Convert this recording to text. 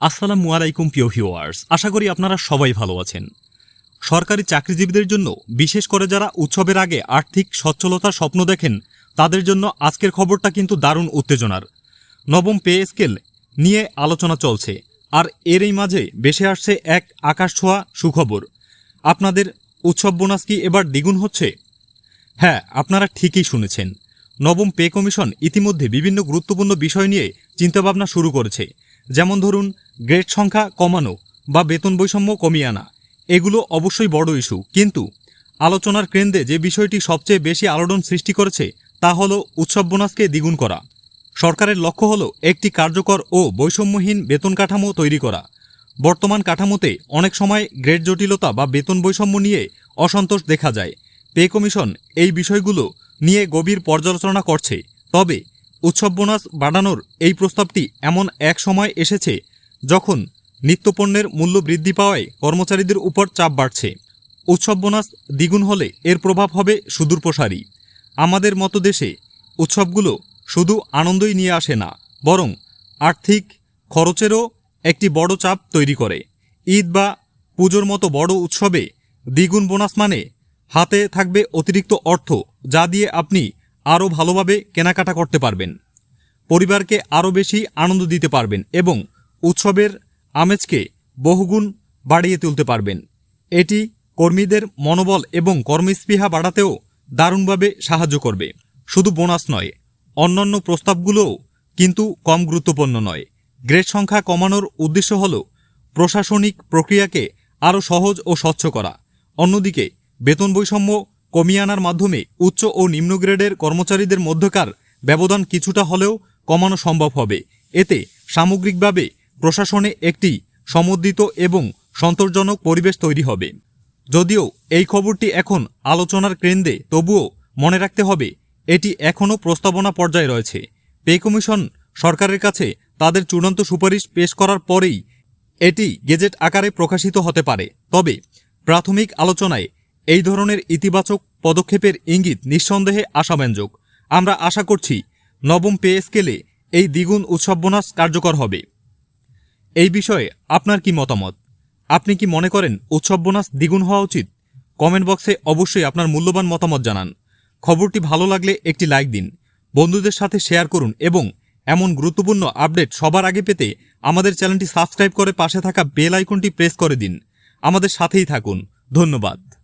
আসসালামু আলাইকুম প্রিয় ভিউয়ার্স, আশা করি আপনারা সবাই ভালো আছেন। সরকারি চাকরিজীবীদের জন্য, বিশেষ করে যারা উৎসবের আগে আর্থিক সচ্ছলতার স্বপ্ন দেখেন, তাদের জন্য আজকের খবরটা কিন্তু দারুণ উত্তেজনার। নবম পে স্কেল নিয়ে আলোচনা চলছে, আর এরই মাঝে বেশে আসছে এক আকাশ ছোঁয়া সুখবর। আপনাদের উৎসব বোনাস কি এবার দ্বিগুণ হচ্ছে? হ্যাঁ আপনারা ঠিকই শুনেছেন। নবম পে কমিশন ইতিমধ্যে বিভিন্ন গুরুত্বপূর্ণ বিষয় নিয়ে চিন্তাভাবনা শুরু করেছে। যেমন ধরুন গ্রেড সংখ্যা কমানো বা বেতন বৈষম্য কমিয়ে আনা, এগুলো অবশ্যই বড় ইস্যু কিন্তু আলোচনার কেন্দ্রে যে বিষয়টি সবচেয়ে বেশি আলোড়ন সৃষ্টি করেছে, তা হল উৎসব বোনাসকে দ্বিগুণ করা। সরকারের লক্ষ্য হল একটি কার্যকর ও বৈষম্যহীন বেতন কাঠামো তৈরি করা। বর্তমান কাঠামোতে অনেক সময় গ্রেড জটিলতা বা বেতন বৈষম্য নিয়ে অসন্তোষ দেখা যায়। পে কমিশন এই বিষয়গুলো নিয়ে গভীর পর্যালোচনা করছে। তবে উৎসব বোনাস বাড়ানোর এই প্রস্তাবটি এমন এক সময় এসেছে যখন নিত্যপণ্যের মূল্য বৃদ্ধি পাওয়ায় কর্মচারীদের উপর চাপ বাড়ছে। উৎসব বোনাস দ্বিগুণ হলে এর প্রভাব হবে সুদূরপ্রসারী আমাদের মতো দেশে উৎসবগুলো শুধু আনন্দই নিয়ে আসে না, বরং আর্থিক খরচেরও একটি বড় চাপ তৈরি করে। ঈদ বা পুজোর মতো বড় উৎসবে দ্বিগুণ বোনাস মানে হাতে থাকবে অতিরিক্ত অর্থ, যা দিয়ে আপনি আরও ভালোভাবে কেনাকাটা করতে পারবেন। পরিবারকে আরও বেশি আনন্দ দিতে পারবেন এবং উৎসবের আমেজকে বহুগুণ বাড়িয়ে তুলতে পারবেন। এটি কর্মীদের মনোবল এবং কর্মস্পৃহা বাড়াতেও দারুণভাবে সাহায্য করবে। শুধু বোনাস নয়, অন্যান্য প্রস্তাবগুলোও কিন্তু কম গুরুত্বপূর্ণ নয়। গ্রেড সংখ্যা কমানোর উদ্দেশ্য হল প্রশাসনিক প্রক্রিয়াকে আরও সহজ ও স্বচ্ছ করা। অন্যদিকে, বেতন বৈষম্য কমিয়ে আনার মাধ্যমে উচ্চ ও নিম্ন গ্রেডের কর্মচারীদের মধ্যকার ব্যবধান কিছুটা হলেও কমানো সম্ভব হবে। এতে সামগ্রিকভাবে প্রশাসনে একটি সমুদ্রিত এবং সন্তোষজনক পরিবেশ তৈরি হবে। যদিও এই খবরটি এখন আলোচনার কেন্দ্রে, তবুও মনে রাখতে হবে, এটি এখনও প্রস্তাবনা পর্যায়ে রয়েছে। পে কমিশন সরকারের কাছে তাদের চূড়ান্ত সুপারিশ পেশ করার পরেই এটি গেজেট আকারে প্রকাশিত হতে পারে। তবে প্রাথমিক আলোচনায় এই ধরনের ইতিবাচক পদক্ষেপের ইঙ্গিত নিঃসন্দেহে আশাব্যঞ্জক। আমরা আশা করছি নবম পে স্কেলে এই দ্বিগুণ উৎসব বোনাস কার্যকর হবে। এই বিষয়ে আপনার কি মতামত? আপনি কি মনে করেন উৎসব বোনাস দ্বিগুণ হওয়া উচিত? কমেন্ট বক্সে অবশ্যই আপনার মূল্যবান মতামত জানান। খবরটি ভালো লাগলে একটি লাইক দিন। বন্ধুদের সাথে শেয়ার করুন এবং এমন গুরুত্বপূর্ণ আপডেট সবার আগে পেতে আমাদের চ্যানেলটি সাবস্ক্রাইব করে পাশে থাকা বেল আইকনটি প্রেস করে দিন। আমাদের সাথেই থাকুন। ধন্যবাদ।